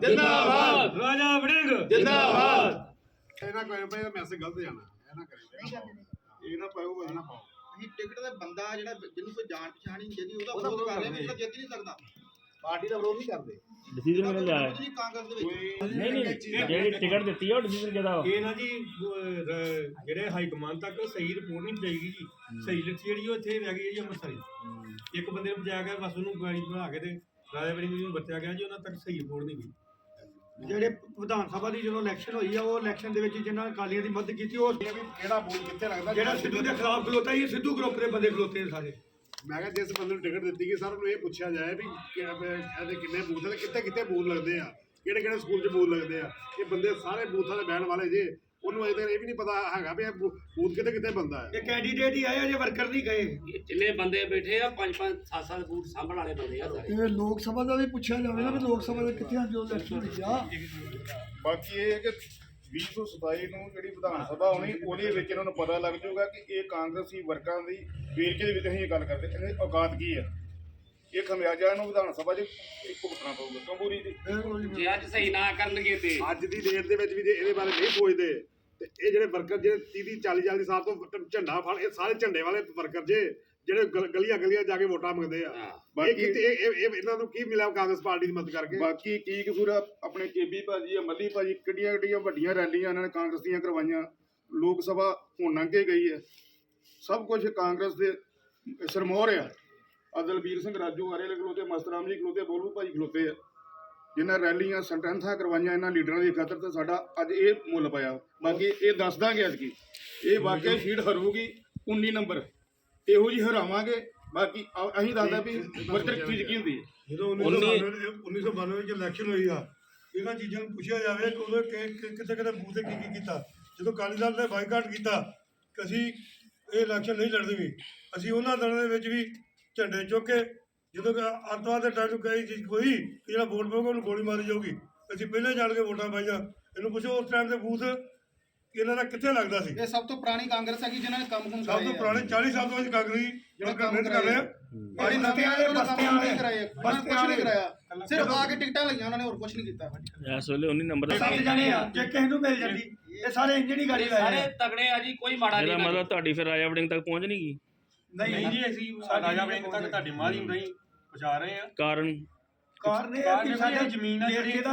ਜਿੰਦਾਬਾਦ। ਰਾਜਾ ਵੜਿੰਗ। ਜਿੰਦਾਬਾਦ। ਇਹਨਾਂ ਕੋਈ ਭਾਈ ਮੈਸੇਜ ਗਲਤ ਜਾਣਾ। ਇਹ ਨਾ ਕਰਿਓ ਇਹ ਨਾ ਪਾਓ ਇਹ ਨਾ ਪਾਓ। ਅਸੀਂ ਟਿਕਟ ਦਾ ਬੰਦਾ ਜਿਹੜਾ ਜਿਹਨੂੰ ਕੋਈ ਜਾਣ ਪਛਾਣ ਹੀ ਨਹੀਂ ਜਿਹਦੀ ਉਹਦਾ ਵਿਰੋਧ ਕਰ ਰਹੇ ਨੇ ਜਿਹੜਾ ਜਿੱਤ ਨਹੀਂ ਸਕਦਾ। ਪਾਰਟੀ ਦਾ ਵਿਰੋਧ ਨਹੀਂ ਕਰਦੇ। ਡਿਸੀਜਨ ਕਿਹਨੇ ਲਿਆ ਹੈ? ਜੀ ਕਾਂਗਰਸ ਦੇ ਵਿੱਚ ਨਹੀਂ ਨਹੀਂ। ਜਿਹੜੀ ਟਿਕਟ ਦਿੱਤੀ ਆ ਉਹ ਡਿਸੀਜਨ ਕਿਹਦਾ ਇਹ ਨਾ ਜੀ ਜਿਹੜੇ ਹਾਈ ਕਮਾਂਡ ਤੱਕ ਸਹੀ ਰਿਪੋਰਟ ਨਹੀਂ ਪਹੁੰਚਾਈਗੀ ਜੀ। ਸਹੀ ਲਿਖੀ ਜਿਹੜੀ ਉਹ ਇੱਥੇ ਰਹਿ ਗਈ ਹੈ ਜੀ ਅੰਮ੍ਰਿਤਸਰ। ਇੱਕ ਬੰਦੇ ਨੂੰ ਬਚਾਇਆ ਗਿਆ ਬਸ ਉਹਨੂੰ ਗਾੜੀ ਬਣਾ ਕੇ ਤੇ ਰਾਜਾ ਵੜਿੰਗ ਨੂੰ ਵਰਤਿਆ ਗਿਆ ਜੀ ਉਹਨਾਂ ਤੱਕ ਸਹੀ ਰਿਪੋਰਟ ਨਹੀਂ ਗਈ। ਜਿਹੜੇ ਵਿਧਾਨ ਸਭਾ ਦੀ ਜਦੋਂ ਇਲੈਕਸ਼ਨ ਹੋਈ ਆ ਉਹ ਇਲੈਕਸ਼ਨ ਦੇ ਵਿੱਚ ਜਿਨ੍ਹਾਂ ਅਕਾਲੀਆਂ ਦੀ ਮਦਦ ਕੀਤੀ ਉਹ ਇਹ ਵੀ ਕਿਹੜਾ ਬੂਥ ਕਿੱਥੇ ਲੱਗਦਾ? ਜਿਹੜਾ ਸਿੱਧੂ ਦੇ ਖਿਲਾਫ ਖਲੋਤਾ ਸੀ ਸਿੱਧੂ ਗਰੁੱਪ ਦੇ ਬੰਦੇ ਖਲੋਤੇ ਨੇ ਸਾਰੇ। ਮੈਂ ਕਿਹਾ ਜਿਸ ਬੰਦੇ ਨੂੰ ਟਿਕਟ ਦਿੱਤੀ ਗਈ ਸਰ ਨੂੰ ਇਹ ਪੁੱਛਿਆ ਜਾਏ ਵੀ ਕਿਹੜਾ ਇਹਦੇ ਕਿੰਨੇ ਬੂਥ ਨੇ ਕਿੱਥੇ ਕਿੱਥੇ ਬੂਥ ਲੱਗਦੇ ਆ ਕਿਹੜੇ ਕਿਹੜੇ ਸਕੂਲ 'ਚ ਬੂਥ ਲੱਗਦੇ ਆ। ਇਹ ਬੰਦੇ ਸਾਰੇ ਬੂਥਾਂ ਤੇ ਬਹਿਣ ਵਾਲੇ ਜੇ। ਉਹਨੂੰ ਅਜੇ ਤੱਕ ਇਹ ਵੀ ਨਹੀਂ ਪਤਾ ਹੈਗਾ ਵੀ ਇਹ ਬੂ- ਬੂਥ ਕਿੱਥੇ ਕਿੱਥੇ ਬੰਦਾ ਹੈ। ਇਹ ਕੈਂਡੀਡੇਟ ਹੀ ਆਏ ਜੇ ਵਰਕਰ ਨਹੀਂ ਗਏ। ਜਿੰਨੇ ਬੰਦੇ ਬੈਠੇ ਆ ਪੰਜ ਪੰਜ ਸੱਤ ਸੱਤ ਬੂਟ ਸਾਂਭਣ ਵਾਲੇ ਬੰਦੇ ਆ ਸਾਰੇ। ਇਹ ਲੋਕ ਸਭਾ ਦਾ ਵੀ ਪੁੱਛਿਆ ਜਾਵੇ ਨਾ ਵੀ ਲੋਕ ਸਭਾ ਦੇ ਕਿੱਥੇ ਆ ਜੋ ਇਲੈਕਸ਼ਨ ਹੋਈ ਆ। ਬਾਕੀ ਇਹ ਹੈ ਕਿ 2027 ਨੂੰ ਜਿਹੜੀ ਵਿਧਾਨ ਸਭਾ ਆਉਣੀ ਉਹਦੇ ਵਿੱਚ ਇਹਨਾਂ ਨੂੰ ਪਤਾ ਲੱਗ ਜਾਊਗਾ ਕਿ ਇਹ ਕਾਂਗਰਸੀ ਵਰਕਰਾਂ ਦੀ ਵੇਰਕੇ ਦੇ ਵਿੱਚ ਅਸੀਂ ਇਹ ਗੱਲ ਕਰਦੇ। ਇਹਦੀ ਔਕਾਤ ਕੀ ਹੈ ਇਹ ਖਮਿਆਜਾ ਇਹਨੂੰ ਵਿਧਾਨ ਸਭਾ 'ਚ ਭੁਗਤਣਾ ਪਊਗਾ ਕੰਬੂਰੀ ਦੀ। ਜੇ ਅੱਜ ਸਹੀ ਨਾ ਕਰਨਗੇ ਤੇ। ਅੱਜ ਦੀ ਡੇਟ ਦੇ ਵਿੱਚ ਵੀ ਜੇ ਇਹਦੇ ਬਾਰੇ ਨਹੀਂ ਸੋਚਦੇ ਤੇ ਇਹ ਜਿਹੜੇ ਵਰਕਰ ਜਿਹੜੇ 30 40 40 ਸਾਲ ਤੋਂ ਝੰਡਾ ਫੜ ਇਹ ਸਾਰੇ ਝੰਡੇ ਵਾਲੇ ਵਰਕਰ ਜੇ ਜਿਹੜੇ ਗਲੀਆਂ ਗਲੀਆਂ ਜਾ ਕੇ ਵੋਟਾਂ ਮੰਗਦੇ ਆ। ਇਹ ਬਾਕੀ ਕਿਤੇ ਇਹ ਇਹ- ਇਹ ਇਹਨਾਂ ਨੂੰ ਕੀ ਮਿਲਿਆ ਕਾਂਗਰਸ ਪਾਰਟੀ ਦੀ ਮਦਦ ਕਰਕੇ? ਬਾਕੀ ਕੀ ਕਸੂਰ ਆਪਣੇ ਕੇਬੀ ਭਾਜੀ ਆ ਮੱਲੀ ਭਾਜੀ ਕਿੱਡੀਆਂ ਕਿੱਡੀਆਂ ਵੱਡੀਆਂ ਰੈਲੀਆਂ ਇਹਨਾਂ ਨੇ ਕਾਂਗਰਸ ਦੀਆਂ ਕਰਵਾਈਆਂ। ਲੋਕ ਸਭਾ ਹੁਣ ਲੰਘ ਕੇ ਗਈ ਹੈ। ਸਭ ਕੁਝ ਕਾਂਗਰਸ ਦੇ ਸਰਮੋਰ ਆ। ਅਦਲਬੀਰ ਸਿੰਘ ਰਾਜੂ ਆਰੇ ਖਲੋਤੇ ਮਸਤਰਾਮ ਜੀ ਖਲੋਤੇ ਬੋਲੂ ਭਾਜੀ ਖਲੋਤੇ ਆ। ਜਿਨ੍ਹਾਂ ਰੈਲੀਆਂ ਸੰਟੈਂਥਾਂ ਕਰਵਾਈਆਂ, ਇਹਨਾਂ ਲੀਡਰਾਂ ਦੀ ਖਾਤਰ ਤਾਂ ਸਾਡਾ ਅੱਜ ਇਹ ਮੁੱਲ ਪਾਇਆ ਬਾਕੀ ਇਹ ਦੱਸ ਦਾਂਗੇ ਅੱਜ ਕੀ। ਇਹ ਵਾਕਿਆ ਸੀਟ ਹਰੂਗੀ 19 ਨੰਬਰ। ਇਹੋ ਜੀ ਹਰਾਵਾਂਗੇ। ਬਾਕੀ ਅ- ਅਸੀਂ ਦੱਸਦਾ ਵੀ ਵਰਕਰ ਚੀਜ਼ ਕੀ ਹੁੰਦੀ ਹੈ। ਜਦੋਂ 1992 1992 ਵਿੱਚ ਇਲੈਕਸ਼ਨ ਹੋਈ ਆ, ਇਹਨਾਂ ਚੀਜ਼ਾਂ ਨੂੰ ਪੁੱਛਿਆ ਜਾਵੇ ਕਿ ਉਦੋਂ ਕਿ- ਕਿ- ਕਿੱਥੇ ਕਿੱਥੇ ਬੂਥ ਤੇ ਕੀ ਕੀ ਕੀਤਾ। ਜਦੋਂ ਅਕਾਲੀ ਦਲ ਨੇ ਬਾਈਕਾਟ ਕੀਤਾ, ਕਿ ਅਸੀਂ ਇਹ ਇਲੈਕਸ਼ਨ ਨਹੀਂ ਲੜਦੇ ਵੀ, ਅਸੀਂ ਉਹਨਾਂ ਦਿਨਾਂ ਦੇ ਵਿੱਚ ਵੀ ਝੰਡੇ ਚੁੱਕ ਕੇ ਜਦੋਂ ਕਿ ਅੱਤਵਾਦ ਦੇ ਟਾਈਮ ਕਹੀ ਚੀਜ਼ ਕੋਈ ਕਿ ਜਿਹੜਾ ਵੋਟ ਪਾਊਗਾ ਉਹਨੂੰ ਗੋਲੀ ਮਾਰੀ ਜਾਊਗੀ। ਅਸੀਂ ਪਹਿਲਾਂ ਜਾਣ ਕੇ ਵੋਟਾਂ ਪਾਈਆਂ। ਇਹਨੂੰ ਪੁੱਛੋ ਉਸ ਟਾਈਮ ਦੇ ਬੂਥ ਇਹਨਾਂ ਦਾ ਕਿੱਥੇ ਲੱਗਦਾ ਸੀ? ਇਹ ਸਭ ਤੋਂ ਪੁਰਾਣੀ ਕਾਂਗਰਸ ਹੈਗੀ ਜਿਨ੍ਹਾਂ ਨੇ ਕੰਮ ਕੁਮ ਸਭ ਤੋਂ ਪੁਰਾਣੇ 40 ਸਾਲ ਤੋਂ ਅਸੀਂ ਕਾਂਗਰਸੀ ਜਿਹੜਾ ਕੰਮ ਕਰ ਰਹੇ ਆ। ਜਿਹੜੇ ਨਵੇਂ ਆਏ ਉਹਨਾਂ ਕੰਮ ਬਸਤਿਆਂ ਨਹੀਂ ਕਰਾਇਆ ਉਹਨਾਂ ਨੇ ਕੁਝ ਨਹੀਂ ਕਰਾਇਆ। ਸਿਰਫ ਆ ਕੇ ਟਿਕਟਾਂ ਲਈਆਂ ਉਹਨਾਂ ਨੇ ਹੋਰ ਕੁਝ ਨਹੀਂ ਕੀਤਾ। ਇਸ ਵੇਲੇ 19 ਨੰਬਰ ਦਾ ਸੱਤ ਜਣੇ ਆ ਜੇ ਕਿਸੇ ਨੂੰ ਮਿਲ ਜਾਂਦੀ ਇਹ ਸਾਰੇ ਇੰਜਣ ਹੀ ਗਾੜੀ ਸਾਰੇ ਲਾਏ ਤਗੜੇ ਆ ਜੀ ਕੋਈ ਮਾੜਾ ਨਹੀਂ ਮਤਲਬ ਤੁਹਾਡੀ ਫਿਰ ਰਾਜਾ ਵੜਿੰਗ ਤੱਕ ਪਹੁੰਚ ਨਹੀਂ ਗਈ? ਨਹੀਂ ਜੀ ਅਸੀਂ ਰਾਜਾ ਵੜਿੰਗ ਤੱਕ ਤੁਹਾਡੀ ਮਾਧਿਅਮ ਰਾਹੀਂ ਪਹੁੰਚਾ ਰਹੇ ਆ। ਕਾਰਨ ਕਾਰਨ ਇਹ ਹੈ ਕਾਰਨ ਕਿ ਸਾਡੇ ਜ਼ਮੀਨ ਆ ਜਿਹੜੀ ਇਹਦਾ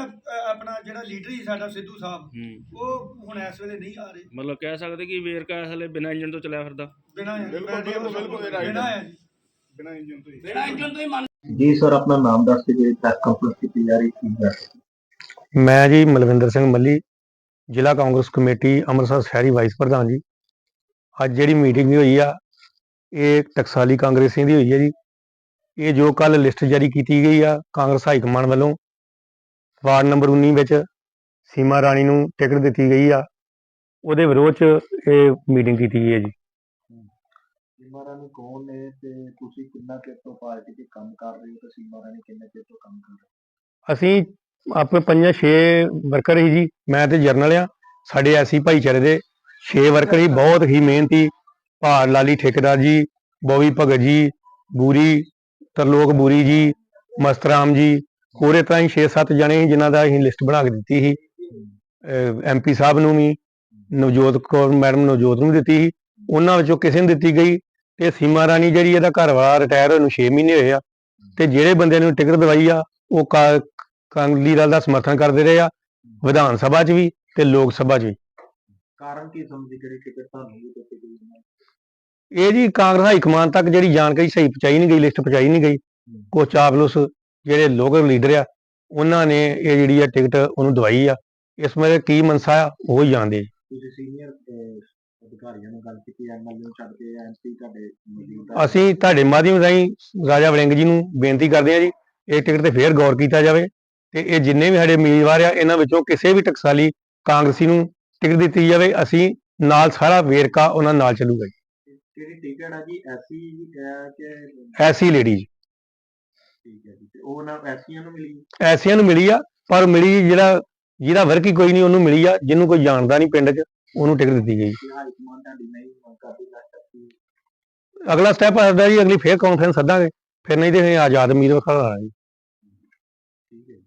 ਆਪਣਾ ਜਿਹੜਾ ਲੀਡਰ ਸੀ ਸਾਡਾ ਸਿੱਧੂ ਸਾਹਿਬ ਹੂੰ। ਉਹ ਹੁਣ ਇਸ ਵੇਲੇ ਨਹੀਂ ਆ ਰਹੇ। ਮਤਲਬ ਕਹਿ ਸਕਦੇ ਕਿ ਵੇਰਕਾ ਇਸ ਵੇਲੇ ਬਿਨਾਂ ਇੰਜਨ ਤੋਂ ਚੱਲਿਆ ਫਿਰਦਾ। ਬਿਨਾਂ ਬਿਲਕੁਲ, ਬਿਲਕੁਲ, ਬਿਲਕੁਲ, ਇਹ right ਬਿਨਾਂ ਆ ਜੀ ਬਿਨਾਂ ਇੰਜਨ ਤੋਂ ਹੀ। ਬਿਨਾਂ ਇੰਜਨ ਤੋਂ ਹੀ ਮੰਨ ਜੀ ਸਰ ਆਪਣਾ ਨਾਮ ਦੱਸ ਕੇ ਜਿਹੜੀ ਪ੍ਰੈਸ ਕਾਨਫਰੰਸ ਕੀਤੀ ਜਾ ਰਹੀ ਕੀ ਹੈ ਮੈਂ ਜੀ ਮਲਵਿੰਦਰ ਸਿੰਘ ਮੱਲੀ ਜ਼ਿਲ੍ਹਾ ਕਾਂਗਰਸ ਕਮੇਟੀ ਅੰਮ੍ਰਿਤਸਰ ਸ਼ਹਿਰੀ ਵਾਈਸ ਪ੍ਰਧਾਨ ਜੀ। ਅੱਜ ਜਿਹੜੀ ਮੀਟਿੰਗ ਹੋਈ ਆ ਇਹ ਟਕਸਾਲੀ ਕਾਂਗਰਸੀਆਂ ਦੀ ਹੋਈ ਹੈ ਜੀ। ਇਹ ਜੋ ਕੱਲ ਲਿਸਟ ਜਾਰੀ ਕੀਤੀ ਗਈ ਆ ਕਾਂਗਰਸ ਹਾਈ ਕਮਾਂਡ ਵੱਲੋਂ ਵਾਰਡ ਨੰਬਰ 19 ਵਿੱਚ ਸੀਮਾ ਰਾਣੀ ਨੂੰ ਟਿਕਟ ਦਿੱਤੀ ਗਈ ਆ। ਉਹਦੇ ਵਿਰੋਧ ਚ ਇਹ ਮੀਟਿੰਗ ਕੀਤੀ ਗਈ ਹੈ ਜੀ। ਸੀਮਾ ਰਾਣੀ ਕੌਣ ਨੇ ਤੇ ਤੁਸੀਂ ਕਿੰਨਾ ਚਿਰ ਤੋਂ ਪਾਰਟੀ 'ਚ ਕੰਮ ਕਰ ਰਹੇ ਹੋ ਤੇ ਸੀਮਾ ਰਾਣੀ ਕਿੰਨੇ ਚਿਰ ਤੋਂ ਕੰਮ ਕਰ ਰਹੇ ਅਸੀਂ ਆਪਣੇ ਪੰਜਾਂ ਛੇ ਵਰਕਰ ਹੀ ਜੀ ਮੈਂ ਤੇ ਜਰਨਲ ਆ। ਸਾਡੇ ਐਸੀ ਭਾਈਚਾਰੇ ਦੇ ਛੇ ਵਰਕਰ ਹੀ ਬਹੁਤ ਹੀ ਮਿਹਨਤੀ ਭਾਰ ਲਾਲੀ ਠੇਕੇਦਾਰ ਜੀ ਬੋਵੀ ਭਗਤ ਜੀ ਬੂਰੀ ਤਰਲੋਕ ਬੂਰੀ ਜੀ ਮਸਤਰਾਮ ਜੀ ਹੋਰ ਤਰ੍ਹਾਂ ਹੀ 6-7 ਜਣੇ ਜਿਨ੍ਹਾਂ ਦਾ ਅਸੀਂ ਲਿਸਟ ਬਣਾ ਕੇ ਦਿੱਤੀ ਸੀ। ਐਮਪੀ ਸਾਹਿਬ ਨੂੰ ਵੀ, ਨਵਜੋਤ ਕੌਰ ਮੈਡਮ ਨਵਜੋਤ ਨੂੰ ਦਿੱਤੀ ਸੀ। ਉਹਨਾਂ ਵਿੱਚੋਂ ਕਿਸੇ ਨੂੰ ਦਿੱਤੀ ਗਈ। ਤੇ ਸੀਮਾ ਰਾਣੀ ਜਿਹੜੀ ਇਹਦਾ ਘਰ ਵਾਲਾ ਰਿਟਾਇਰ ਹੋਏ ਨੂੰ 6 ਮਹੀਨੇ ਹੋਏ ਆ। ਤੇ ਜਿਹੜੇ ਬੰਦੇ ਨੂੰ ਟਿਕਟ ਦਵਾਈ ਆ, ਉਹ ਕਾ- ਕਾਂਗਲੀ ਦਲ ਦਾ ਸਮਰਥਨ ਕਰਦੇ ਰਹੇ ਆ, ਵਿਧਾਨ ਸਭਾ 'ਚ ਵੀ ਤੇ ਲੋਕ ਸਭਾ 'ਚ ਵੀ। ਕਾਰਨ ਕੀ ਸਮਝੀ ਕਿਹੜੀ ਟਿਕਟ ਤੁਹਾਨੂੰ ਦਿੱਤੀ ਗਈ? ਇਹ ਜੀ ਕਾਂਗਰਸ ਹਾਈ ਕਮਾਨ ਤੱਕ ਜਿਹੜੀ ਜਾਣਕਾਰੀ ਸਹੀ ਪਹੁੰਚਾਈ ਨਹੀਂ ਗਈ ਲਿਸਟ ਪਹੁੰਚਾਈ ਨਹੀਂ ਗਈ। ਕੁਝ ਚਾਪਲੂਸ ਜਿਹੜੇ ਲੋਕਲ ਲੀਡਰ ਆ ਉਹਨਾਂ ਨੇ ਇਹ ਜਿਹੜੀ ਆ ਟਿਕਟ ਉਹਨੂੰ ਦਵਾਈ ਆ। ਇਸ ਮੇਰੇ ਕੀ ਮਨਸਾ ਆ ਉਹ ਹੀ ਜਾਣਦੇ ਆ। ਤੁਸੀਂ ਸੀਨੀਅਰ ਅਧਿਕਾਰੀਆਂ ਨਾਲ ਗੱਲ ਕੀਤੀ ਐਮਐਲਏ ਨੂੰ ਛੱਡ ਕੇ ਐਮਪੀ ਤੁਹਾਡੇ ਮੌਜੂਦ ਆ? ਅਸੀਂ ਤੁਹਾਡੇ ਮਾਧਿਅਮ ਰਾਹੀਂ ਰਾਜਾ ਵੜਿੰਗ ਜੀ ਨੂੰ ਬੇਨਤੀ ਕਰਦੇ ਹਾਂ ਜੀ ਇਹ ਟਿਕਟ ਤੇ ਫੇਰ ਗੌਰ ਕੀਤਾ ਜਾਵੇ ਤੇ ਇਹ ਜਿੰਨੇ ਵੀ ਸਾਡੇ ਉਮੀਦਵਾਰ ਆ ਇਹਨਾਂ ਵਿੱਚੋਂ ਕਿਸੇ ਵੀ ਟਕਸਾਲੀ ਕਾਂਗਰਸੀ ਨੂੰ ਟਿਕਟ ਦਿੱਤੀ ਜਾਵੇ ਅਸੀਂ ਨਾਲ ਸਾਰਾ ਵੇਰਕਾ ਉਹਨਾਂ ਨਾਲ ਚੱਲੂਗਾ ਜੀ ਕਿਹੜੀ ਟਿਕਟ ਆ ਜੀ ਐਸੀ ਹੈ ਕਿ ਐਸੀ ਲੇਡੀ ਜੀ। ਠੀਕ ਹੈ ਜੀ ਤੇ ਉਹ ਨਾ ਐਸੀਆਂ ਨੂੰ ਮਿਲੀ। ਐਸੀਆਂ ਨੂੰ ਮਿਲੀ ਆ ਪਰ ਮਿਲੀ ਜਿਹੜਾ ਜਿਹਦਾ ਵਰਕ ਹੀ ਕੋਈ ਨਹੀਂ ਉਹਨੂੰ ਮਿਲੀ ਆ ਜਿਹਨੂੰ ਕੋਈ ਜਾਣਦਾ ਨਹੀਂ ਪਿੰਡ 'ਚ ਉਹਨੂੰ ਟਿਕਟ ਦਿੱਤੀ ਗਈ। ਕਿ ਹਾਈ ਕਮਾਂਡ ਤੁਹਾਡੀ ਨਹੀਂ ਮੰਗ ਕਰਦੀ ਲੱਗ ਸਕਦੀ ਅਗਲਾ ਸਟੈਪ ਆਉਂਦਾ ਜੀ ਅਗਲੀ ਫੇਰ ਕਾਨਫਰੰਸ ਸੱਦਾਂਗੇ ਫਿਰ ਨਹੀਂ ਤੇ ਅਸੀਂ ਆਜ਼ਾਦ ਉਮੀਦਵਾਰ ਖੜਾ ਜੀ। ਠੀਕ ਹੈ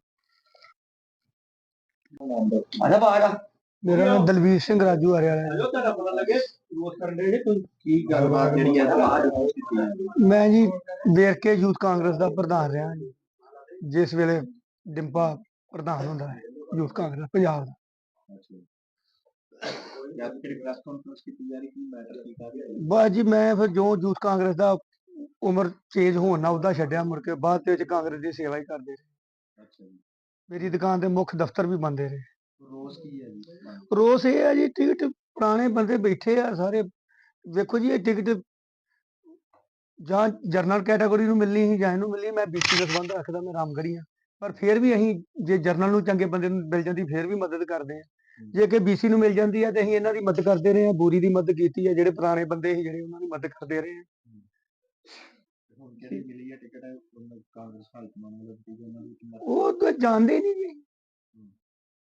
ਨਾਮ ਦੱਸ ਅੱਛਾ ਬਾਹਰ ਮੇਰਾ ਨਾਮ ਦਲਵੀਰ ਸਿੰਘ ਰਾਜੂ ਹਰਿਆਣਾ ਹੈ। ਜੋ ਤੁਹਾਡਾ ਪਤਾ ਲੱਗੇ? ਰੋਜ਼ ਕਰਨ ਦੇ ਕੋਈ ਕੀ ਗੱਲਬਾਤ ਜਿਹੜੀ ਹੈ ਬਾਹਰ ਕੀਤੀ ਹੈ ਮੈਂ ਜੀ ਵੇਰਕੇ ਯੂਥ ਕਾਂਗਰਸ ਦਾ ਪ੍ਰਧਾਨ ਰਿਹਾ ਜੀ। ਜਿਸ ਵੇਲੇ ਡਿੰਪਾ ਪ੍ਰਧਾਨ ਹੁੰਦਾ ਹੈ ਯੂਥ ਕਾਂਗਰਸ ਪੰਜਾਬ ਦਾ। ਜਦ ਕਿ ਪ੍ਰੈਸ ਕਾਨਫਰੰਸ ਕੀਤੀ ਜਾ ਰਹੀ ਕੀ ਮੈਟਰ ਕੀ ਕਰ ਰਿਹਾ ਬਸ ਜੀ ਮੈਂ ਫਿਰ ਜੋ ਯੂਥ ਕਾਂਗਰਸ ਦਾ ਉਮਰ ਚੇਂਜ ਹੋਣ ਨਾਲ ਉਹਦਾ ਛੱਡਿਆ ਮੁੜ ਕੇ ਬਾਅਦ ਦੇ ਵਿੱਚ ਕਾਂਗਰਸ ਦੀ ਸੇਵਾ ਹੀ ਕਰਦੇ ਰਹੇ। ਅੱਛਾ ਜੀ। ਮੇਰੀ ਦੁਕਾਨ ਦੇ ਮੁੱਖ ਦਫ਼ਤਰ ਵੀ ਬੰਦੇ ਰਹੇ। ਰੋਜ਼ ਕੀ ਹੈ ਜੀ? ਰੋਸ ਇਹ ਹੈ ਜੀ ਟਿਕਟ ਪੁਰਾਣੇ ਬੰਦੇ ਬੈਠੇ ਆ ਸਾਰੇ। ਵੇਖੋ ਜੀ ਇਹ ਟਿਕਟ ਜਾਂ ਜਰਨਲ ਕੈਟਾਗਰੀ ਨੂੰ ਮਿਲਣੀ ਸੀ ਜਾਂ ਇਹਨੂੰ ਮਿਲਣੀ ਮੈਂ ਬੀਸੀ ਦਾ ਸੰਬੰਧ ਰੱਖਦਾ ਮੈਂ ਰਾਮਗੜੀ ਆ। ਪਰ ਫਿਰ ਵੀ ਅਸੀਂ ਜੇ ਜਰਨਲ ਨੂੰ ਚੰਗੇ ਬੰਦੇ ਨੂੰ ਮਿਲ ਜਾਂਦੀ ਫਿਰ ਵੀ ਮਦਦ ਕਰਦੇ ਆ। ਜੇ ਕਿ ਬੀਸੀ ਨੂੰ ਮਿਲ ਜਾਂਦੀ ਆ ਤੇ ਅਸੀਂ ਇਹਨਾਂ ਦੀ ਮਦਦ ਕਰਦੇ ਰਹੇ ਆ ਬੂਰੀ ਦੀ ਮਦਦ ਕੀਤੀ ਆ ਜਿਹੜੇ ਪੁਰਾਣੇ ਬੰਦੇ ਸੀ ਜਿਹੜੇ ਉਹਨਾਂ ਦੀ ਮਦਦ ਕਰਦੇ ਰਹੇ ਆ। ਹੁਣ ਜਿਹੜੀ ਮਿਲੀ ਹੈ ਟਿਕਟ ਉਹਨਾਂ ਕਾਂਗਰਸ ਹਾਈਕਮਾਨ ਵੱਲੋਂ ਦਿੱਤੀ ਗਈ ਉਹਨਾਂ ਦੀ ਕਿੰਨਾ ਉਹ ਤਾਂ ਜਾਣਦੇ ਨਹੀਂ ਜੀ।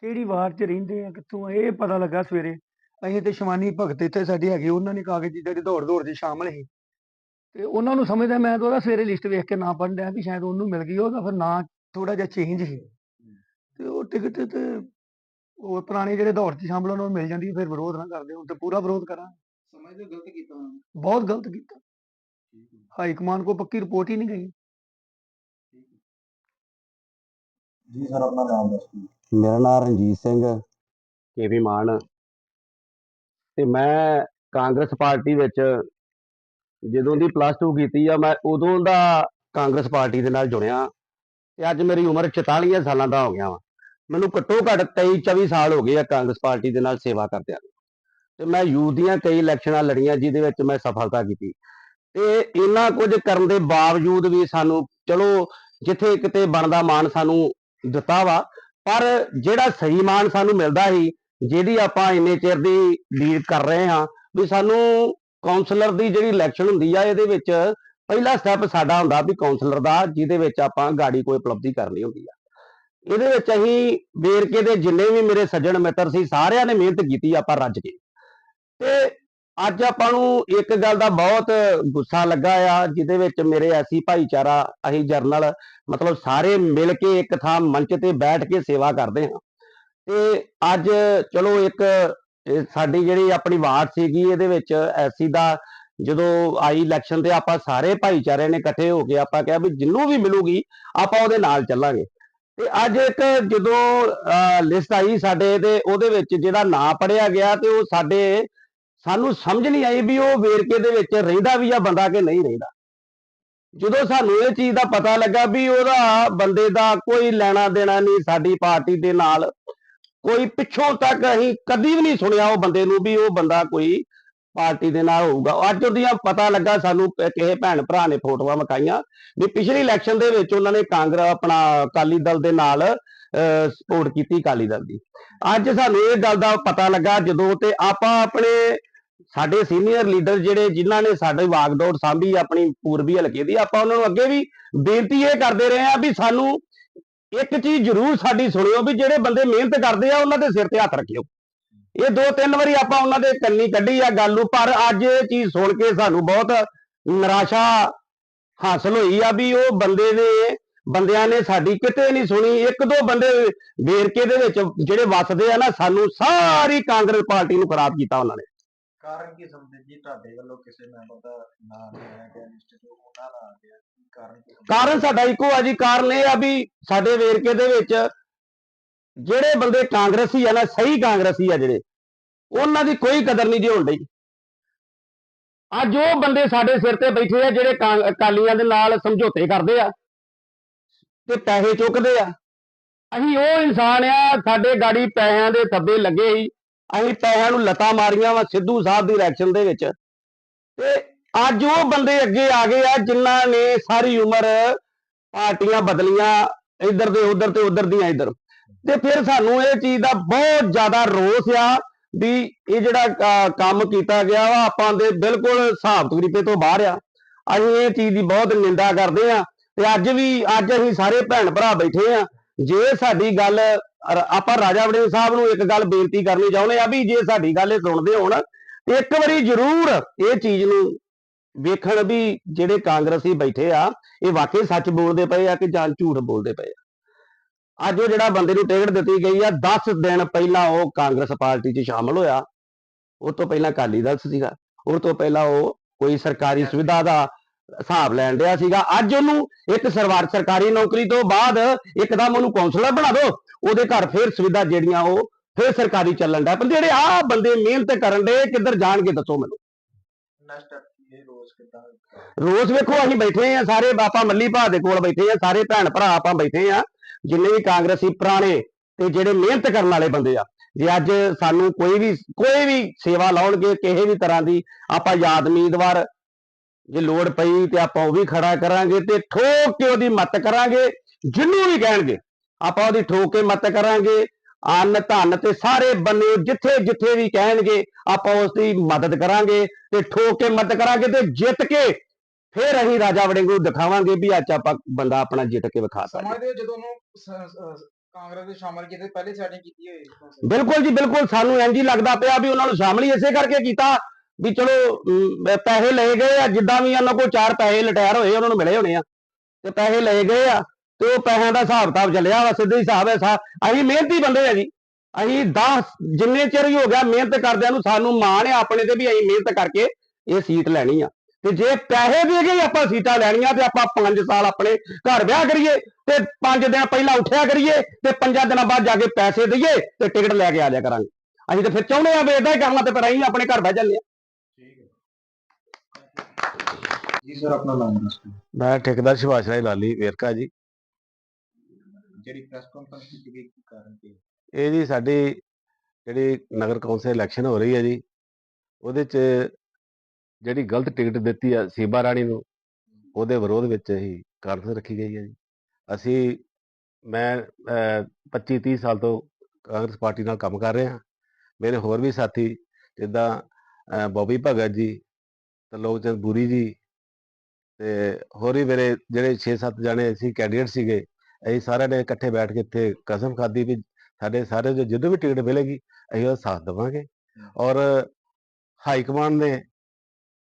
ਕਿਹੜੀ ਵਾਰ ਚ ਰਹਿੰਦੇ ਆ ਕਿੱਥੋਂ ਆ, ਇਹ ਪਤਾ ਲੱਗਾ ਸਵੇਰੇ। ਅਸੀਂ ਤੇ ਸ਼ਿਵਾਨੀ ਭਗਤ ਇੱਥੇ ਸਾਡੇ ਹੈਗੇ ਉਹਨਾਂ ਨੇ ਕਾਗਜ਼ ਜਿਹੜੇ ਦੌੜ ਦੌੜ ਚ ਸ਼ਾਮਲ ਸੀ। ਤੇ ਉਹਨਾਂ ਨੂੰ ਸਮਝਦਾ ਮੈਂ ਤਾਂ ਉਹਦਾ ਸਵੇਰੇ ਲਿਸਟ ਵੇਖ ਕੇ ਨਾਂ ਪੜ੍ਹਨ ਡਿਆ ਵੀ ਸ਼ਾਇਦ ਉਹਨੂੰ ਮਿਲ ਗਈ ਉਹਦਾ ਫਿਰ ਨਾਂ ਥੋੜਾ ਜਿਹਾ ਚੇਂਜ ਸੀ। ਤੇ ਉਹ ਟਿਕਟ ਤੇ ਉਹ ਪੁਰਾਣੇ ਜਿਹੜੇ ਦੌੜ ਚ ਸ਼ਾਮਲ ਉਹਨਾਂ ਨੂੰ ਮਿਲ ਜਾਂਦੀ ਫਿਰ ਵਿਰੋਧ ਨਾ ਕਰਦੇ ਹੁਣ ਤੇ ਪੂਰਾ ਵਿਰੋਧ ਕਰਾਂ ਸਮਝਦੇ ਗਲਤ ਕੀਤਾ ਉਹਨਾਂ ਨੇ? ਬਹੁਤ ਗਲਤ ਕੀਤਾ। ਹਾਈ ਕਮਾਂਡ ਕੋ ਪੱਕੀ ਰਿਪੋਰਟ ਹੀ ਨਹੀਂ ਗਈ। ਜੀ ਸਰ ਆਪਣਾ ਨਾਮ ਦੱਸ। ਦਿਓ ਮੇਰਾ ਨਾਮ ਰਣਜੀਤ ਸਿੰਘ ਕੇਵੀ ਮਾਨ। ਤੇ ਮੈਂ ਕਾਂਗਰਸ ਪਾਰਟੀ ਵਿੱਚ ਜਦੋਂ ਦੀ ਪਲੱਸ 2 ਕੀਤੀ ਆ, ਮੈਂ ਉਦੋਂ ਦਾ ਕਾਂਗਰਸ ਪਾਰਟੀ ਦੇ ਨਾਲ ਜੁੜਿਆ ਤੇ ਅੱਜ ਮੇਰੀ ਉਮਰ 44 ਸਾਲਾਂ ਦਾ ਹੋ ਗਿਆ ਵਾ। ਮੈਨੂੰ ਘੱਟੋ ਘੱਟ 23 24 ਸਾਲ ਹੋ ਗਏ ਆ ਕਾਂਗਰਸ ਪਾਰਟੀ ਦੇ ਨਾਲ ਸੇਵਾ ਕਰਦਿਆਂ ਤੇ ਮੈਂ ਯੂਥ ਦੀਆਂ ਕਈ ਇਲੈਕਸ਼ਨਾਂ ਲੜੀਆਂ, ਜਿਹਦੇ ਵਿੱਚ ਮੈਂ ਸਫਲਤਾ ਕੀਤੀ। ਤੇ ਇੰਨਾ ਕੁਝ ਕਰਨ ਦੇ ਬਾਵਜੂਦ ਵੀ ਸਾਨੂੰ, ਚਲੋ, ਜਿੱਥੇ ਕਿਤੇ ਬਣਦਾ ਮਾਨ ਸਾਨੂੰ ਦਿੱਤਾ ਵਾ, ਪਰ ਜਿਹੜਾ ਸਹੀ ਮਾਨ ਸਾਨੂੰ ਮਿਲਦਾ ਸੀ ਜਿਹਦੀ ਆਪਾਂ ਇੰਨੇ ਚਿਰ ਦੀ ਲੀਡ ਕਰ ਰਹੇ ਹਾਂ ਵੀ ਸਾਨੂੰ ਕਾਉਂਸਲਰ ਦੀ ਜਿਹੜੀ ਇਲੈਕਸ਼ਨ ਹੁੰਦੀ ਆ, ਇਹਦੇ ਵਿੱਚ ਪਹਿਲਾ ਸਟੈਪ ਸਾਡਾ ਹੁੰਦਾ ਵੀ ਕਾਉਂਸਲਰ ਦਾ, ਜਿਹਦੇ ਵਿੱਚ ਆਪਾਂ ਗਾੜੀ ਕੋਈ ਉਪਲਬਧੀ ਕਰਨੀ ਹੁੰਦੀ ਆ। ਇਹਦੇ ਵਿੱਚ ਅਸੀਂ ਵੇਰਕੇ ਦੇ ਜਿੰਨੇ ਵੀ ਮੇਰੇ ਸੱਜਣ ਮਿੱਤਰ ਸੀ, ਸਾਰਿਆਂ ਨੇ ਮਿਹਨਤ ਕੀਤੀ ਆਪਾਂ ਰੱਜ ਕੇ। ਤੇ ਅੱਜ ਆਪਾਂ ਨੂੰ ਇੱਕ ਗੱਲ ਦਾ ਬਹੁਤ ਗੁੱਸਾ ਲੱਗਾ ਆ, ਜਿਹਦੇ ਵਿੱਚ ਮੇਰੇ ਐਸੀ ਭਾਈਚਾਰਾ, ਅਸੀਂ ਜਰਨਲ, ਮਤਲਬ ਸਾਰੇ ਮਿਲ ਕੇ ਇੱਕ ਥਾਂ ਮੰਚ ਤੇ ਬੈਠ ਕੇ ਸੇਵਾ ਕਰਦੇ ਹਾਂ। ਤੇ ਅੱਜ ਚਲੋ ਇੱਕ ਸਾਡੀ ਜਿਹੜੀ ਆਪਣੀ ਵਾਰਡ ਸੀਗੀ ਇਹਦੇ ਵਿੱਚ ਐਸੀ ਦਾ ਜਦੋਂ ਆਈ ਇਲੈਕਸ਼ਨ ਤੇ ਆਪਾਂ ਸਾਰੇ ਭਾਈਚਾਰੇ ਨੇ ਇਕੱਠੇ ਹੋ ਕੇ ਆਪਾਂ ਕਿਹਾ ਵੀ ਜਿੰਨੂੰ ਵੀ ਮਿਲੂਗੀ ਆਪਾਂ ਉਹਦੇ ਨਾਲ ਚੱਲਾਂਗੇ। ਤੇ ਅੱਜ ਇੱਕ ਜਦੋਂ ਲਿਸਟ ਆਈ ਸਾਡੇ ਤੇ ਉਹਦੇ ਵਿੱਚ ਜਿਹੜਾ ਨਾਂ ਪੜਿਆ ਗਿਆ ਤੇ ਉਹ ਸਾਡੇ ਸਾਨੂੰ ਸਮਝ ਨਹੀਂ ਆਈ ਵੀ ਉਹ ਵੇਰਕੇ ਦੇ ਵਿੱਚ ਰਹਿੰਦਾ ਵੀ ਆ ਬੰਦਾ ਕਿ ਨਹੀਂ ਰਹਿੰਦਾ। ਜਦੋਂ ਸਾਨੂੰ ਇਹ ਚੀਜ਼ ਦਾ ਪਤਾ ਲੱਗਾ ਵੀ ਉਹਦਾ ਬੰਦੇ ਦਾ ਕੋਈ ਲੈਣਾ ਦੇਣਾ ਨਹੀਂ ਸਾਡੀ ਪਾਰਟੀ ਦੇ ਨਾਲ ਕੋਈ ਪਿੱਛੋਂ ਤੱਕ ਅਸੀਂ ਕਦੀ ਵੀ ਨਹੀਂ ਸੁਣਿਆ ਉਹ ਬੰਦੇ ਨੂੰ ਵੀ ਉਹ ਬੰਦਾ ਕੋਈ ਪਾਰਟੀ ਦੇ ਨਾਲ ਹੋਊਗਾ। ਅੱਜ ਉਹਦੀਆਂ ਪਤਾ ਲੱਗਾ ਸਾਨੂੰ ਕਿਸੇ ਭੈਣ ਭਰਾ ਨੇ ਫੋਟੋਆਂ ਮਕਾਈਆਂ ਵੀ ਪਿਛਲੀ ਇਲੈਕਸ਼ਨ ਦੇ ਵਿੱਚ ਉਹਨਾਂ ਨੇ ਕਾਂਗਰਸ, ਆਪਣਾ ਅਕਾਲੀ ਦਲ ਦੇ ਨਾਲ ਸਪੋਰਟ ਕੀਤੀ ਅਕਾਲੀ ਦਲ ਦੀ। ਅੱਜ ਸਾਨੂੰ ਇਹ ਗੱਲ ਦਾ ਪਤਾ ਲੱਗਾ ਜਦੋਂ ਤੇ ਆਪਾਂ ਆਪਣੇ ਸਾਡੇ ਸੀਨੀਅਰ ਲੀਡਰ ਜਿਹੜੇ ਜਿਨ੍ਹਾਂ ਨੇ ਸਾਡੇ ਵਾਗਦੌੜ ਸਾਂਭੀ ਆਪਣੀ ਪੂਰਬੀ ਹਲਕੇ ਦੀ, ਆਪਾਂ ਉਹਨਾਂ ਨੂੰ ਅੱਗੇ ਵੀ ਬੇਨਤੀ ਇਹ ਕਰਦੇ ਰਹੇ ਆ ਵੀ ਸਾਨੂੰ ਇੱਕ ਚੀਜ਼ ਜ਼ਰੂਰ ਸਾਡੀ ਸੁਣਿਓ ਵੀ ਜਿਹੜੇ ਬੰਦੇ ਮਿਹਨਤ ਕਰਦੇ ਆ, ਉਹਨਾਂ ਦੇ ਸਿਰ ਤੇ ਹੱਥ ਰੱਖਿਓ। ਇਹ ਦੋ ਤਿੰਨ ਵਾਰੀ ਆਪਾਂ ਉਹਨਾਂ ਦੇ ਕੰਨੀ ਕੱਢੀ ਆ ਗੱਲ ਨੂੰ, ਪਰ ਅੱਜ ਇਹ ਚੀਜ਼ ਸੁਣ ਕੇ ਸਾਨੂੰ ਬਹੁਤ ਨਿਰਾਸ਼ਾ ਹਾਸਲ ਹੋਈ ਆ ਵੀ ਉਹ ਬੰਦੇ ਨੇ, ਬੰਦਿਆਂ ਨੇ ਸਾਡੀ ਕਿਤੇ ਨਹੀਂ ਸੁਣੀ। ਇੱਕ ਦੋ ਬੰਦੇ ਵੇਰਕੇ ਦੇ ਵਿੱਚ ਜਿਹੜੇ ਵੱਸਦੇ ਆ ਨਾ, ਸਾਨੂੰ ਸਾਰੀ ਕਾਂਗਰਸ ਪਾਰਟੀ ਨੂੰ ਖਰਾਬ ਕੀਤਾ ਉਹਨਾਂ ਨੇ। ਕਾਰਨ ਕੀ ਸਮਝਦੇ ਜੀ? ਤੁਹਾਡੇ ਵੱਲੋਂ ਕਿਸੇ ਮੈਂਬਰ ਦਾ ਨਾਮ ਨਹੀਂ ਆਇਆ ਗਿਆ ਲਿਸਟ ਤੋਂ ਉਹਨਾਂ ਦਾ ਆ ਗਿਆ, ਕੀ ਕਾਰਨ ਕੀ ਸਮਝਦੇ? ਕਾਰਨ ਸਾਡਾ ਇੱਕੋ ਆ ਜੀ, ਕਾਰਨ ਇਹ ਆ ਵੀ ਸਾਡੇ ਵੇਰਕੇ ਦੇ ਵਿੱਚ ਜਿਹੜੇ ਬੰਦੇ ਕਾਂਗਰਸੀ ਆ ਨਾ, ਸਹੀ ਕਾਂਗਰਸੀ ਆ ਜਿਹੜੇ, ਉਹਨਾਂ ਦੀ ਕੋਈ ਕਦਰ ਨਹੀਂ ਜੀ ਹੋਣ ਡਈ। ਅੱਜ ਉਹ ਬੰਦੇ ਸਾਡੇ ਸਿਰ ਤੇ ਬੈਠੇ ਆ, ਜਿਹੜੇ ਕਾਂ- ਅਕਾਲੀਆਂ ਦੇ ਨਾਲ ਸਮਝੌਤੇ ਕਰਦੇ ਆ ਤੇ ਪੈਸੇ ਚੁੱਕਦੇ ਆ, ਅਸੀਂ ਉਹ ਇਨਸਾਨ ਆ, ਸਾਡੇ ਗਾੜੀ ਪੈਸਿਆਂ ਦੇ ਥੱਬੇ ਲੱਗੇ ਸੀ। ਅਸੀਂ ਪੈਸਿਆਂ ਨੂੰ ਲਤਾ ਮਾਰੀਆਂ ਵਾ ਸਿੱਧੂ ਸਾਹਿਬ ਦੀ ਇਲੈਕਸ਼ਨ ਦੇ ਵਿੱਚ। ਤੇ ਅੱਜ ਉਹ ਬੰਦੇ ਅੱਗੇ ਆ ਗਏ ਆ ਜਿਨ੍ਹਾਂ ਨੇ ਸਾਰੀ ਉਮਰ ਪਾਰਟੀਆਂ ਬਦਲੀਆਂ ਇੱਧਰ ਦੇ ਉੱਧਰ ਤੇ ਉੱਧਰ ਦੀਆਂ ਇੱਧਰ। ਤੇ ਫਿਰ ਸਾਨੂੰ ਇਹ ਚੀਜ਼ ਦਾ ਬਹੁਤ ਜ਼ਿਆਦਾ ਰੋਸ ਆ ਵੀ ਇਹ ਜਿਹੜਾ ਕੰਮ ਕੀਤਾ ਗਿਆ ਵਾ, ਆਪਾਂ ਦੇ ਬਿਲਕੁਲ ਹਿਸਾਬ ਤਕਰੀਬੇ ਤੋਂ ਬਾਹਰ ਆ। ਅਸੀਂ ਇਹ ਚੀਜ਼ ਦੀ ਬਹੁਤ ਨਿੰਦਾ ਕਰਦੇ ਆ। ਤੇ ਅੱਜ ਵੀ, ਅੱਜ ਅਸੀਂ ਸਾਰੇ ਭੈਣ ਭਰਾ ਬੈਠੇ ਆ। ਜੇ ਸਾਡੀ ਗੱਲ ਆਪਾਂ ਰਾਜਾ ਵੜਿੰਗ ਸਾਹਿਬ ਨੂੰ ਇੱਕ ਗੱਲ ਬੇਨਤੀ ਕਰਨੀ ਚਾਹੁੰਦੇ ਆ ਵੀ ਜੇ ਸਾਡੀ ਗੱਲ ਇਹ ਸੁਣਦੇ ਹੋਣ, ਇੱਕ ਵਾਰੀ ਜ਼ਰੂਰ ਇਹ ਚੀਜ਼ ਨੂੰ ਵੇਖਣ ਵੀ ਜਿਹੜੇ ਕਾਂਗਰਸੀ ਬੈਠੇ ਆ, ਇਹ ਵਾਕਈ ਸੱਚ ਬੋਲਦੇ ਪਏ ਆ ਕਿ ਜਾਂ ਝੂਠ ਬੋਲਦੇ ਪਏ ਆ? ਅੱਜ ਉਹ ਜਿਹੜਾ ਬੰਦੇ ਨੂੰ ਟਿਕਟ ਦਿੱਤੀ ਗਈ ਆ 10 ਦਿਨ ਪਹਿਲਾਂ ਉਹ ਕਾਂਗਰਸ ਪਾਰਟੀ 'ਚ ਸ਼ਾਮਲ ਹੋਇਆ। ਉਹ ਤੋਂ ਪਹਿਲਾਂ ਅਕਾਲੀ ਦਲ ਸੀਗਾ। ਉਹ ਤੋਂ ਪਹਿਲਾਂ ਉਹ ਕੋਈ ਸਰਕਾਰੀ ਸੁਵਿਧਾ ਦਾ ਹਿਸਾਬ ਲੈਣ ਡਿਆ ਸੀਗਾ। ਅੱਜ ਉਹਨੂੰ ਇੱਕ ਸਰਵਾਰ ਸਰਕਾਰੀ ਨੌਕਰੀ ਤੋਂ ਬਾਅਦ ਇੱਕਦਮ ਉਹਨੂੰ ਕਾਉਂਸਲਰ ਬਣਾ ਦਿਓ ਉਹਦੇ ਘਰ ਫੇਰ ਸੁਵਿਧਾ ਜਿਹੜੀਆਂ ਉਹ ਫੇਰ ਸਰਕਾਰੀ ਚੱਲਣ ਦਾ ਪਰ ਜਿਹੜੇ ਆ ਬੰਦੇ ਮਿਹਨਤ ਕਰਨ ਦੇ ਕਿੱਧਰ ਜਾਣਗੇ ਦੱਸੋ ਮੈਨੂੰ? ਰੋਜ਼ ਵੇਖੋ ਅਸੀਂ ਬੈਠੇ ਆ ਸਾਰੇ ਆਪਾਂ ਮੱਲੀ ਭਾ ਦੇ ਕੋਲ ਬੈਠੇ ਆ ਸਾਰੇ ਭੈਣ ਭਰਾ ਆਪਾਂ ਬੈਠੇ ਆ ਜਿੰਨੇ ਵੀ ਕਾਂਗਰਸੀ ਪੁਰਾਣੇ ਤੇ ਜਿਹੜੇ ਮਿਹਨਤ ਕਰਨ ਵਾਲੇ ਬੰਦੇ ਆ ਜੇ ਅੱਜ ਸਾਨੂੰ ਕੋਈ ਵੀ ਕੋਈ ਵੀ ਸੇਵਾ ਲਾਉਣਗੇ ਕਿਸੇ ਵੀ ਤਰ੍ਹਾਂ ਦੀ ਆਪਾਂ ਯਾਦ ਉਮੀਦਵਾਰ ਜੇ ਲੋੜ ਪਈ ਤੇ ਆਪਾਂ ਉਹ ਵੀ ਖੜਾ ਕਰਾਂਗੇ ਤੇ ਠੋਕ ਕੇ ਉਹਦੀ ਮਦਦ ਕਰਾਂਗੇ ਜਿੰਨੂੰ ਵੀ ਕਹਿਣਗੇ ਆਪਾਂ ਉਹਦੀ ਠੋਕ ਕੇ ਮਦਦ ਕਰਾਂਗੇ ਅੰਨ ਧਨ ਤੇ ਸਾਰੇ ਬੰਨੇ ਜਿੱਥੇ ਜਿੱਥੇ ਵੀ ਕਹਿਣਗੇ ਆਪਾਂ ਉਸ ਦੀ ਮਦਦ ਕਰਾਂਗੇ ਤੇ ਠੋਕ ਕੇ ਮਦਦ ਕਰਾਂਗੇ ਤੇ ਜਿੱਤ ਕੇ ਫਿਰ ਅਸੀਂ ਰਾਜਾ ਵੜਿੰਗ ਦਿਖਾਵਾਂਗੇ ਵੀ ਅੱਜ ਆਪਾਂ ਬੰਦਾ ਆਪਣਾ ਜਿੱਤ ਕੇ ਵਿਖਾ ਸਕਦੇ। ਸਮਾਜ ਦੇ ਜਦੋਂ ਉਹਨੂੰ ਕਾਂਗਰਸ ਦੇ ਸ਼ਾਮਲ ਕੀਤੇ ਪਹਿਲੇ ਸੈਟਿੰਗ ਕੀਤੀ ਹੋਈ ਬਿਲਕੁਲ ਜੀ ਬਿਲਕੁਲ ਸਾਨੂੰ ਇੰਝ ਹੀ ਲੱਗਦਾ ਪਿਆ ਵੀ ਉਹਨਾਂ ਨੂੰ ਸ਼ਾਮਲ ਹੀ ਇਸੇ ਕਰਕੇ ਕੀਤਾ। ਵੀ ਚਲੋ ਪੈਸੇ ਲਏ ਗਏ ਆ, ਜਿੱਦਾਂ ਵੀ ਉਹਨਾਂ ਕੋਲ ਚਾਰ ਪੈਸੇ ਲਟਾਇਰ ਹੋਏ, ਉਹਨਾਂ ਨੂੰ ਮਿਲੇ ਹੋਣੇ ਆ। ਤੇ ਪੈਸੇ ਲਏ ਗਏ ਆ, ਤੇ ਉਹ ਪੈਸਿਆਂ ਦਾ ਹਿਸਾਬ ਕਿਤਾਬ ਚੱਲਿਆ ਵਾ, ਸਿੱਧੇ ਹਿਸਾਬ ਹੈ ਸਾ, ਅਸੀਂ ਮਿਹਨਤੀ ਬੰਦੇ ਆ ਜੀ। ਅਸੀਂ 10 ਜਿੰਨੇ ਚਿਰ ਹੀ ਹੋ ਗਿਆ ਮਿਹਨਤ ਕਰਦਿਆਂ ਨੂੰ ਸਾਨੂੰ ਮਾਣ ਆ ਆਪਣੇ ਤੇ ਵੀ ਅਸੀਂ ਮਿਹਨਤ ਕਰਕੇ ਇਹ ਸੀਟ ਲੈਣੀ ਆ। ਤੇ ਜੇ ਪੈਸੇ ਦੇ ਕੇ ਆਪਾਂ ਸੀਟਾਂ ਲੈਣੀਆਂ, ਤੇ ਆਪਾਂ 5 ਸਾਲ ਆਪਣੇ ਘਰ ਵਿਆਹ ਕਰੀਏ, ਤੇ 5 ਦਿਨ ਪਹਿਲਾਂ ਉੱਠਿਆ ਕਰੀਏ, ਤੇ 5 ਦਿਨਾਂ ਬਾਅਦ ਜਾ ਕੇ ਪੈਸੇ ਦਈਏ, ਤੇ ਟਿਕਟ ਲੈ ਕੇ ਆ ਜਾ ਕਰਾਂਗੇ। ਅਸੀਂ ਤਾਂ ਫਿਰ ਚਾਹੁੰਦੇ ਆ, ਵੀ ਏਦਾਂ ਹੀ ਕਰਨਾ ਤੇ ਫਿਰ ਅਸੀਂ ਆਪਣੇ ਘਰ ਬਹਿ ਜਾਂਦੇ ਆ। ਜੀ ਸਰ ਆਪਣਾ ਨਾਮ ਦੱਸੋ। ਮੈਂ ਠੇਕੇਦਾਰ ਸੁਭਾਸ਼ ਰਾਏ ਲਾਲੀ ਵੇਰਕਾ ਜੀ। ਜਿਹੜੀ ਪ੍ਰੈਸ ਕਾਨਫਰੰਸ ਕੀਤੀ ਗਈ ਕੀ ਕਾਰਨ ਹੈ? ਇਹ ਜੀ ਸਾਡੀ ਜਿਹੜੀ ਨਗਰ ਕੌਂਸਲ ਇਲੈਕਸ਼ਨ ਹੋ ਰਹੀ ਹੈ ਜੀ ਉਹਦੇ 'ਚ ਜਿਹੜੀ ਗਲਤ ਟਿਕਟ ਦਿੱਤੀ ਆ ਸੀਬਾ ਰਾਣੀ ਨੂੰ ਉਹਦੇ ਵਿਰੋਧ ਵਿੱਚ ਹੀ ਕਾਨਫਰੰਸ ਰੱਖੀ ਗਈ ਹੈ ਜੀ। ਅਸੀਂ ਮੈਂ 25 30 ਸਾਲ ਤੋਂ ਕਾਂਗਰਸ ਪਾਰਟੀ ਨਾਲ ਕੰਮ ਕਰ ਰਿਹਾ ਮੇਰੇ ਹੋਰ ਵੀ ਸਾਥੀ ਜਿੱਦਾਂ ਬੋਬੀ ਭਗਤ ਜੀ ਤਰਲੋਕ ਚੰਦ ਬੂਰੀ ਜੀ ਤੇ ਹੋਰ ਵੀ ਮੇਰੇ ਜਿਹੜੇ 6-7 ਜਾਣੇ ਅਸੀਂ ਕੈਂਡੀਡੇਟ ਸੀਗੇ ਅਸੀਂ ਸਾਰਿਆਂ ਨੇ ਇਕੱਠੇ ਬੈਠ ਕੇ ਇੱਥੇ ਕਸਮ ਖਾਧੀ ਵੀ ਸਾਡੇ ਸਾਰੇ ਜੋ ਜਦੋਂ ਵੀ ਟਿਕਟ ਮਿਲੇਗੀ ਅਸੀਂ ਉਹਦਾ ਸਾਥ ਦੇਵਾਂਗੇ। ਔਰ ਹਾਈ ਕਮਾਂਡ ਨੇ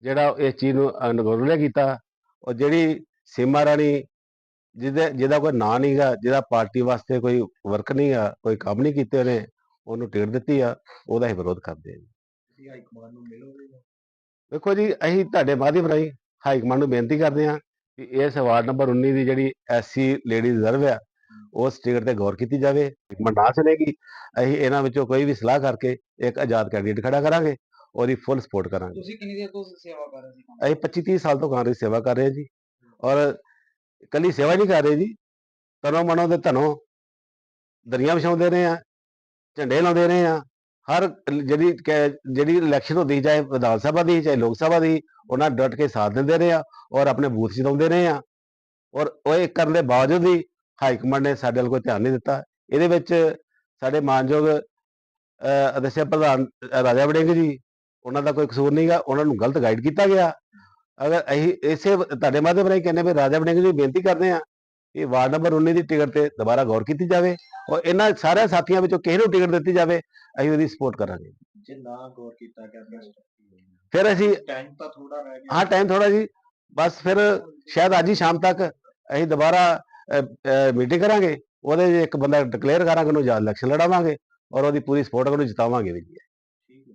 ਜਿਹੜਾ ਇਸ ਚੀਜ਼ ਨੂੰ ਅਨਗੋਲਿਆ ਕੀਤਾ ਔਰ ਜਿਹੜੀ ਸੀਮਾ ਰਾਣੀ ਜਿਹਦੇ ਜਿਹਦਾ ਕੋਈ ਨਾਂ ਨਹੀਂਗਾ ਜਿਹਦਾ ਪਾਰਟੀ ਵਾਸਤੇ ਕੋਈ ਵਰਕ ਨਹੀਂਗਾ ਕੋਈ ਕੰਮ ਨਹੀਂ ਕੀਤੇ ਉਹਨੇ ਉਹਨੂੰ ਟਿਕਟ ਦਿੱਤੀ ਆ ਉਹਦਾ ਹੀ ਵਿਰੋਧ ਕਰਦੇ ਆ ਜੀ। ਤੁਸੀਂ ਹਾਈ ਕਮਾਂਡ ਨੂੰ ਮਿਲੋਗੇ ਜਾਂ? ਵੇਖੋ ਜੀ ਅਸੀਂ ਤੁਹਾਡੇ ਮਾਧਿਅਮ ਰਾਹੀਂ ਹਾਈ ਕਮਾਂਡ ਨੂੰ ਬੇਨਤੀ ਕਰਦੇ ਹਾਂ ਕਿ ਇਸ ਵਾਰਡ ਨੰਬਰ 19 ਦੀ ਜਿਹੜੀ ਐਸਸੀ ਲੇਡੀ ਰਿਜ਼ਰਵ ਆ ਉਸ ਟਿਕਟ ਤੇ ਗੌਰ ਕੀਤੀ ਜਾਵੇ ਕਮਾਂਡ ਨਾ ਚਲੇਗੀ ਅਸੀਂ ਇਹਨਾਂ ਵਿੱਚੋਂ ਕੋਈ ਵੀ ਸਲਾਹ ਕਰਕੇ ਇੱਕ ਆਜ਼ਾਦ ਕੈਂਡੀਡੇਟ ਖੜਾ ਕਰਾਂਗੇ ਉਹਦੀ ਫੁੱਲ ਸਪੋਰਟ ਕਰਾਂਗੇ। ਤੁਸੀਂ ਕਿੰਨੀ ਦੇਰ ਤੋਂ ਸੇਵਾ ਕਰ ਰਹੇ ਸੀ ਅਸੀਂ 25 30 ਸਾਲ ਤੋਂ ਕਾਂਗਰਸ ਸੇਵਾ ਕਰ ਰਹੇ ਹਾਂ ਜੀ। ਔਰ ਕੱਲੀ ਸੇਵਾ ਨਹੀਂ ਕਰ ਰਹੇ ਜੀ। ਤਨੋਂ ਮਨੋਂ ਦੇ ਧਨੋਂ ਦਰੀਆਂ ਵਿਛਾਉਂਦੇ ਰਹੇ ਆ ਝੰਡੇ ਲਾਉਂਦੇ ਰਹੇ ਆ ਹਰ ਜਿਹੜੀ ਕੈ- ਜਿਹੜੀ ਇਲੈਕਸ਼ਨ ਹੁੰਦੀ ਸੀ, ਚਾਹੇ ਵਿਧਾਨ ਸਭਾ ਦੀ, ਚਾਹੇ ਲੋਕ ਸਭਾ ਦੀ, ਉਹਨਾਂ ਡਟ ਕੇ ਸਾਥ ਦਿੰਦੇ ਰਹੇ ਆ ਔਰ ਆਪਣੇ ਬੂਥ ਜਿਤਾਉਂਦੇ ਰਹੇ ਆ। ਔਰ ਉਹ ਇਹ ਕਰਨ ਦੇ ਬਾਵਜੂਦ ਵੀ ਹਾਈ ਕਮਾਂਡ ਨੇ ਸਾਡੇ ਵੱਲ ਕੋਈ ਧਿਆਨ ਨਹੀਂ ਦਿੱਤਾ। ਇਹਦੇ ਵਿੱਚ ਸਾਡੇ ਮਾਨਯੋਗ, ਅਹ ਅਧਿਆਪਕ ਪ੍ਰਧਾਨ ਰਾਜਾ ਵੜਿੰਗ ਜੀ, ਉਹਨਾਂ ਦਾ ਕੋਈ ਕਸੂਰ ਨਹੀਂਗਾ ਉਹਨਾਂ ਨੂੰ ਗਲਤ ਗਾਈਡ ਕੀਤਾ ਗਿਆ। ਅਗਰ ਅਸੀਂ ਇਸੇ ਤੁਹਾਡੇ ਮਾਧਿਅਮ ਰਾਹੀਂ ਕਹਿੰਦੇ ਵੀ ਰਾਜਾ ਵੜਿੰਗ ਜੀ ਬੇਨਤੀ ਕਰਦੇ ਆ ਕਿ ਵਾਰਡ ਨੰਬਰ 19 ਦੀ ਟਿਕਟ ਤੇ ਦੁਬਾਰਾ ਗੌਰ ਕੀਤੀ ਜਾਵੇ ਔਰ ਇਹਨਾਂ ਸਾਰੇ ਸਾਥੀਆਂ ਵਿੱਚੋਂ ਕਿਸੇ ਨੂੰ ਟਿਕਟ ਦਿੱਤੀ ਜਾਵੇ ਅਸੀਂ ਉਹਦੀ ਸਪੋਰਟ ਕਰਾਂਗੇ। ਜੇ ਨਾ ਗੌਰ ਕੀਤਾ ਗਿਆ ਫਿਰ ਅਸੀਂ ਟਾਈਮ ਤਾਂ ਥੋੜਾ ਰਹਿ ਗਿਆ। ਹਾਂ ਟਾਈਮ ਥੋੜਾ ਜੀ ਬਸ ਫਿਰ ਸ਼ਾਇਦ ਅੱਜ ਹੀ ਸ਼ਾਮ ਤੱਕ ਅਸੀਂ ਦੁਬਾਰਾ ਮੀਟਿੰਗ ਕਰਾਂਗੇ ਉਹਦੇ 'ਚ ਇੱਕ ਬੰਦਾ ਡਿਕਲੇਅਰ ਕਰਾਂਗੇ ਉਹਨੂੰ ਜਾਂ ਇਲੈਕਸ਼ਨ ਲੜਾਵਾਂਗੇ ਔਰ ਉਹਦੀ ਪੂਰੀ ਸਪੋਰਟ ਉਹਨੂੰ ਜਿਤਾਵਾਂਗੇ ਵੀ। ਜੀ ਠੀਕ ਹੈ।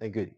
ਥੈਂਕ ਯੂ ਜੀ।